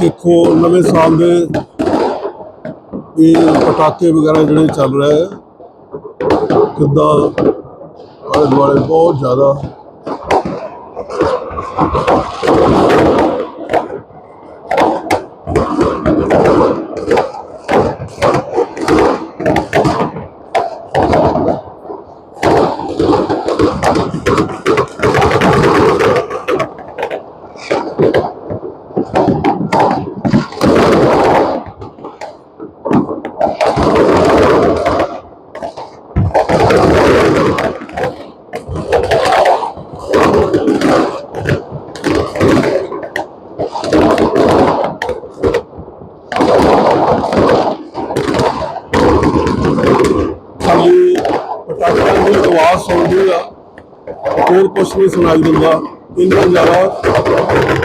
ਦੇਖੋ, ਨਵੇਂ ਸਾਲ ਦੇ ਇਹ ਪਟਾਕੇ ਵਗੈਰਾ ਜਿਹੜੇ ਚੱਲ ਰਹੇ ਆ, ਕਿੱਦਾਂ ਆਲੇ ਦੁਆਲੇ ਬਹੁਤ ਜ਼ਿਆਦਾ ਖਾਲੀ ਪਟਾਕਿਆਂ ਦੀ ਆਵਾਜ਼ ਸੁਣਦੀ ਆ ਹੋਰ ਕੁਛ ਨਹੀਂ ਸੁਣਾਈ ਦਿੰਦਾ ਇੰਨਾ ਜ਼ਿਆਦਾ ਪਟਾਕੇ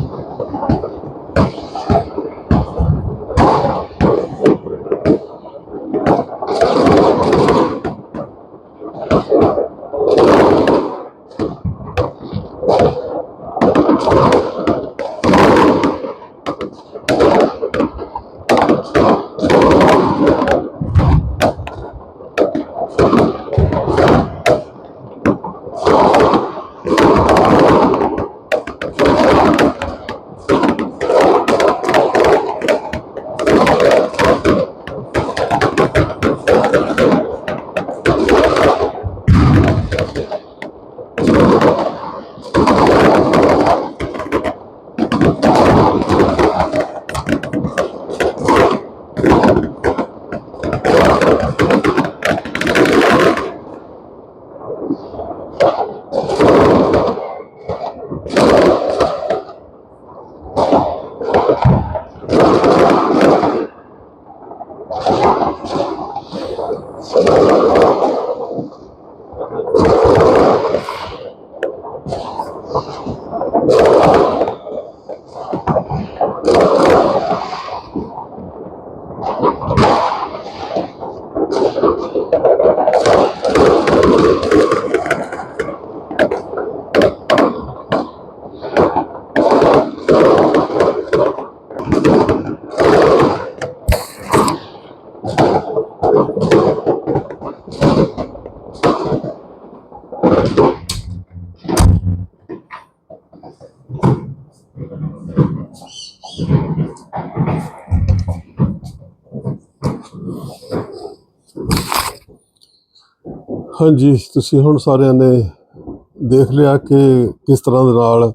todos. ਹਾਂਜੀ ਤੁਸੀਂ ਹੁਣ ਸਾਰਿਆਂ ਨੇ ਦੇਖ ਲਿਆ ਕਿ ਕਿਸ ਤਰ੍ਹਾਂ ਦੇ ਨਾਲ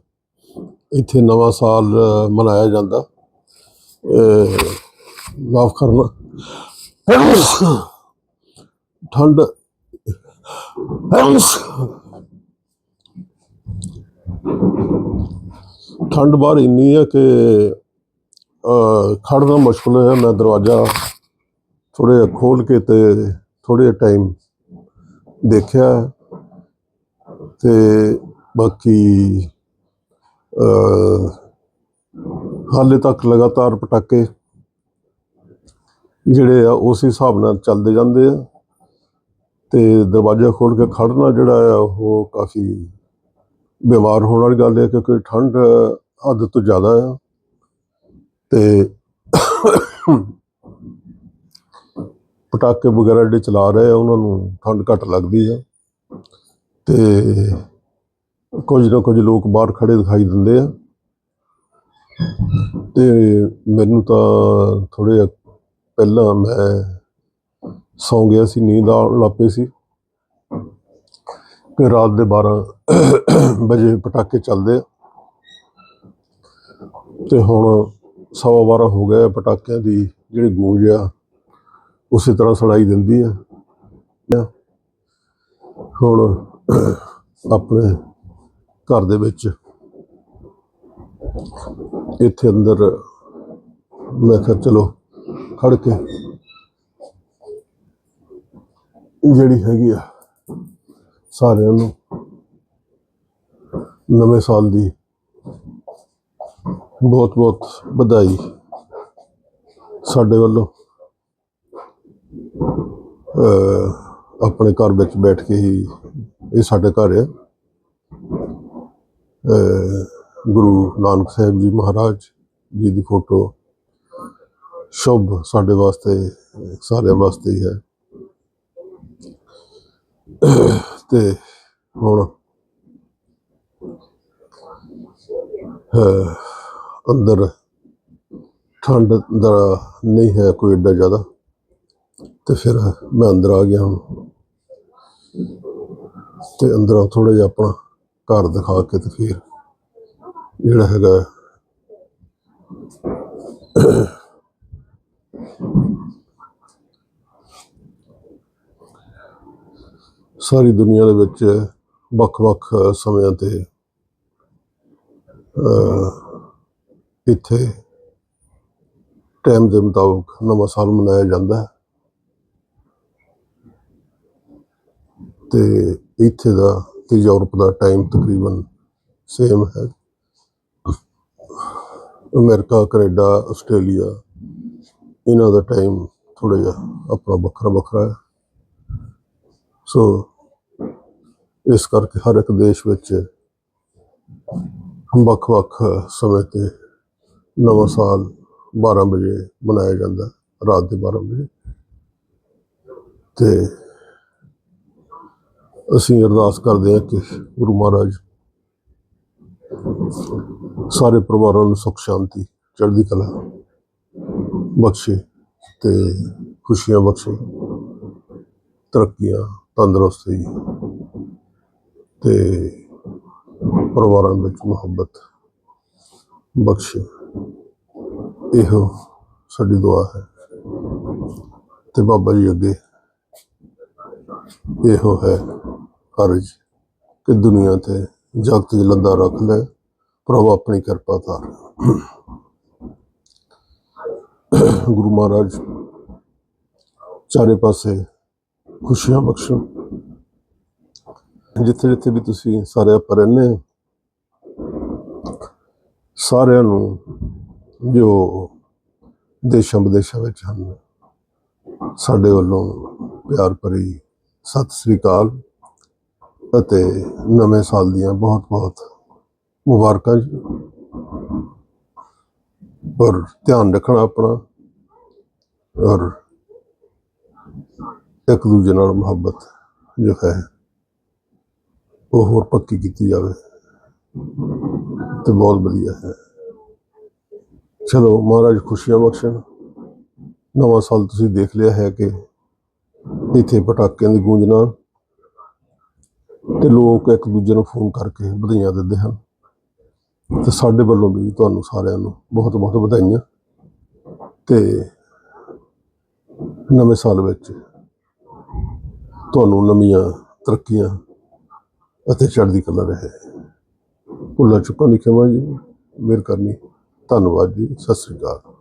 ਇੱਥੇ ਨਵਾਂ ਸਾਲ ਮਨਾਇਆ ਜਾਂਦਾ। ਅ, ਮਾਫ ਕਰਨਾ। ਠੰਡ। ਠੰਡ ਬਾਹਰ ਇੰਨੀ ਹੈ ਕਿ ਅ, ਖੜਨਾ ਮੁਸ਼ਕਲ ਹੈ ਮੈਂ ਦਰਵਾਜ਼ਾ ਥੋੜੇ ਖੋਲ ਕੇ ਤੇ ਥੋੜੇ ਟਾਈਮ ਦੇਖਿਆ ਤੇ ਬਾਕੀ ਹਾਲੇ ਤੱਕ ਲਗਾਤਾਰ ਪਟਾਕੇ ਜਿਹੜੇ ਆ, ਉਸ ਹਿਸਾਬ ਨਾਲ ਚੱਲਦੇ ਜਾਂਦੇ ਆ ਤੇ ਦਰਵਾਜ਼ਾ ਖੋਲ ਕੇ ਖੜਨਾ ਜਿਹੜਾ ਆ, ਉਹ ਕਾਫੀ ਬਿਮਾਰ ਹੋਣ ਵਾਲੀ ਗੱਲ ਹੈ ਕਿਉਂਕਿ ਠੰਡ ਹੱਦ ਤੋਂ ਜ਼ਿਆਦਾ ਆ ਤੇ ਪਟਾਕੇ ਵਗੈਰਾ ਜਿਹੜੇ ਚਲਾ ਰਹੇ ਆ, ਉਹਨਾਂ ਨੂੰ ਠੰਡ ਘੱਟ ਲੱਗਦੀ ਆ। ਤੇ ਕੁਝ ਨਾ ਕੁਝ ਲੋਕ ਬਾਹਰ ਖੜੇ ਦਿਖਾਈ ਦਿੰਦੇ ਆ। ਤੇ ਮੈਨੂੰ ਤਾਂ ਥੋੜੇ ਪਹਿਲਾਂ ਮੈਂ ਸੌਂ ਗਿਆ ਸੀ, ਨੀਂਦ ਆਉਣ ਲੱਗ ਸੀ। ਕਿ ਰਾਤ ਦੇ 12 ਵਜੇ ਪਟਾਕੇ ਚੱਲਦੇ ਆ। ਤੇ ਹੁਣ ਸਵਾ 12 ਹੋ ਗਿਆ ਪਟਾਕਿਆਂ ਦੀ ਜਿਹੜੀ ਗੂੰਜ ਆ। ਉਸੇ ਤਰ੍ਹਾਂ ਸੁਣਾਈ ਦਿੰਦੀ ਆ। ਹੁਣ ਆਪਣੇ ਘਰ ਦੇ ਵਿੱਚ ਇੱਥੇ ਅੰਦਰ ਮੈਂ ਕਿਹਾ ਚਲੋ ਖੜ ਕੇ ਜਿਹੜੀ ਹੈਗੀ ਆ ਸਾਰਿਆਂ ਨੂੰ ਨਵੇਂ ਸਾਲ ਦੀ ਬਹੁਤ ਬਹੁਤ ਵਧਾਈ ਸਾਡੇ ਵੱਲੋਂ। ਆਪਣੇ ਘਰ ਵਿੱਚ ਬੈਠ ਕੇ ਹੀ ਇਹ ਸਾਡੇ ਘਰ ਹੈ। ਗੁਰੂ ਨਾਨਕ ਸਾਹਿਬ ਜੀ ਮਹਾਰਾਜ ਜੀ ਦੀ ਫੋਟੋ ਸ਼ੁਭ ਸਾਡੇ ਵਾਸਤੇ, ਸਾਰਿਆਂ ਵਾਸਤੇ ਹੀ ਹੈ। ਤੇ ਹੁਣ ਅੰਦਰ ਠੰਡ ਦਾ ਨਹੀਂ ਹੈ ਕੋਈ ਏਡਾ ਜ਼ਿਆਦਾ। ਤੇ ਫਿਰ ਮੈਂ ਅੰਦਰ ਆ ਗਿਆ ਹੁਣ ਤੇ ਅੰਦਰੋਂ ਥੋੜਾ ਜਿਹਾ ਆਪਣਾ ਘਰ ਦਿਖਾ ਕੇ ਤੇ ਫਿਰ ਜਿਹੜਾ ਹੈਗਾ ਸਾਰੀ ਦੁਨੀਆ ਦੇ ਵਿੱਚ ਵੱਖ-ਵੱਖ ਸਮਿਆਂ ਤੇ ਇੱਥੇ ਟਾਈਮ ਦੇ ਮੁਤਾਬਕ ਨਵਾਂ ਸਾਲ ਮਨਾਇਆ ਜਾਂਦਾ ਹੈ। ਤੇ ਇੱਥੇ ਦਾ ਤੇ ਯੂਰਪ ਦਾ ਟਾਈਮ ਤਕਰੀਬਨ ਸੇਮ ਹੈ। ਅਮਰੀਕਾ, ਕੈਨੇਡਾ, ਆਸਟ੍ਰੇਲੀਆ, ਇਹਨਾਂ ਦਾ ਟਾਈਮ ਥੋੜਾ ਜਿਹਾ ਆਪਣਾ ਵੱਖਰਾ ਵੱਖਰਾ ਹੈ। ਸੋ ਇਸ ਕਰਕੇ ਹਰ ਇੱਕ ਦੇਸ਼ ਵਿੱਚ ਵੱਖ-ਵੱਖ ਸਮੇਂ ਤੇ ਨਵਾਂ ਸਾਲ 12 ਵਜੇ ਮਨਾਇਆ ਜਾਂਦਾ, ਰਾਤ ਦੇ 12 ਵਜੇ। ਤੇ ਅਸੀਂ ਅਰਦਾਸ ਕਰਦੇ ਹਾਂ ਕਿ ਗੁਰੂ ਮਹਾਰਾਜ ਸਾਰੇ ਪਰਿਵਾਰਾਂ ਨੂੰ ਸੁਖ, ਸ਼ਾਂਤੀ, ਚੜ੍ਹਦੀ ਕਲਾ ਬਖਸ਼ੇ ਤੇ ਖੁਸ਼ੀਆਂ ਬਖਸ਼ੇ, ਤਰੱਕੀਆਂ ਤੰਦਰੁਸਤੀ ਤੇ ਪਰਿਵਾਰਾਂ ਵਿੱਚ ਮੁਹੱਬਤ ਬਖਸ਼ੇ। ਇਹੋ ਸਾਡੀ ਦੁਆ ਹੈ ਤੇ ਬਾਬਾ ਜੀ ਅੱਗੇ ਇਹੋ ਹੈ। ਅਰਜ ਕਿ ਦੁਨੀਆ ਤੇ ਜਗਤ ਜਲੰਦਾ ਰੱਖ ਲੈ, ਪ੍ਰਭੂ ਆਪਣੀ ਕਿਰਪਾ ਧਾਰ। ਗੁਰੂ ਮਹਾਰਾਜ, ਚਾਰੇ ਪਾਸੇ ਖੁਸ਼ੀਆਂ ਬਖਸ਼ੋ ਜਿੱਥੇ ਜਿੱਥੇ ਵੀ ਤੁਸੀਂ ਸਾਰੇ ਆਪਾਂ ਰਹਿੰਦੇ ਹੋ, ਸਾਰਿਆਂ ਨੂੰ ਜੋ ਦੇਸ਼ਾਂ ਵਿਦੇਸ਼ਾਂ ਵਿੱਚ ਹਨ, ਸਾਡੇ ਵੱਲੋਂ ਪਿਆਰ ਭਰੀ ਸਤਿ ਸ੍ਰੀ ਅਕਾਲ। ਅਤੇ ਨਵੇਂ ਸਾਲ ਦੀਆਂ ਬਹੁਤ ਬਹੁਤ ਮੁਬਾਰਕਾਂ ਜੀ। ਔਰ ਧਿਆਨ ਰੱਖਣਾ ਆਪਣਾ, ਔਰ ਇੱਕ ਦੂਜੇ ਨਾਲ ਮੁਹੱਬਤ ਜੋ ਹੈ, ਉਹ ਹੋਰ ਪੱਕੀ ਕੀਤੀ ਜਾਵੇ। ਤੇ ਬਹੁਤ ਵਧੀਆ ਹੈ। ਚਲੋ ਮਹਾਰਾਜ ਖੁਸ਼ੀਆਂ ਬਖਸ਼ਣ। ਨਵਾਂ ਸਾਲ ਤੁਸੀਂ ਦੇਖ ਲਿਆ ਹੈ ਕਿ ਇੱਥੇ ਪਟਾਕਿਆਂ ਦੀ ਗੂੰਜ ਨਾਲ ਤੇ ਲੋਕ ਇੱਕ ਦੂਜੇ ਨੂੰ ਫੋਨ ਕਰਕੇ ਵਧਾਈਆਂ ਦਿੰਦੇ ਹਨ। ਤੇ ਸਾਡੇ ਵੱਲੋਂ ਵੀ ਤੁਹਾਨੂੰ ਸਾਰਿਆਂ ਨੂੰ ਬਹੁਤ ਬਹੁਤ ਵਧਾਈਆਂ। ਤੇ ਨਵੇਂ ਸਾਲ ਵਿੱਚ ਤੁਹਾਨੂੰ ਨਵੀਆਂ ਤਰੱਕੀਆਂ ਅਤੇ ਚੜ੍ਹਦੀ ਕਲਾ ਰਹੇ। ਭੁੱਲਾ ਚੁੱਕਾ ਨਹੀਂ ਖਿਮਾ ਜੀ। ਮਿਹਰ ਕਰਨੀ। ਧੰਨਵਾਦ ਜੀ। ਸਤਿ ਸ੍ਰੀ ਅਕਾਲ।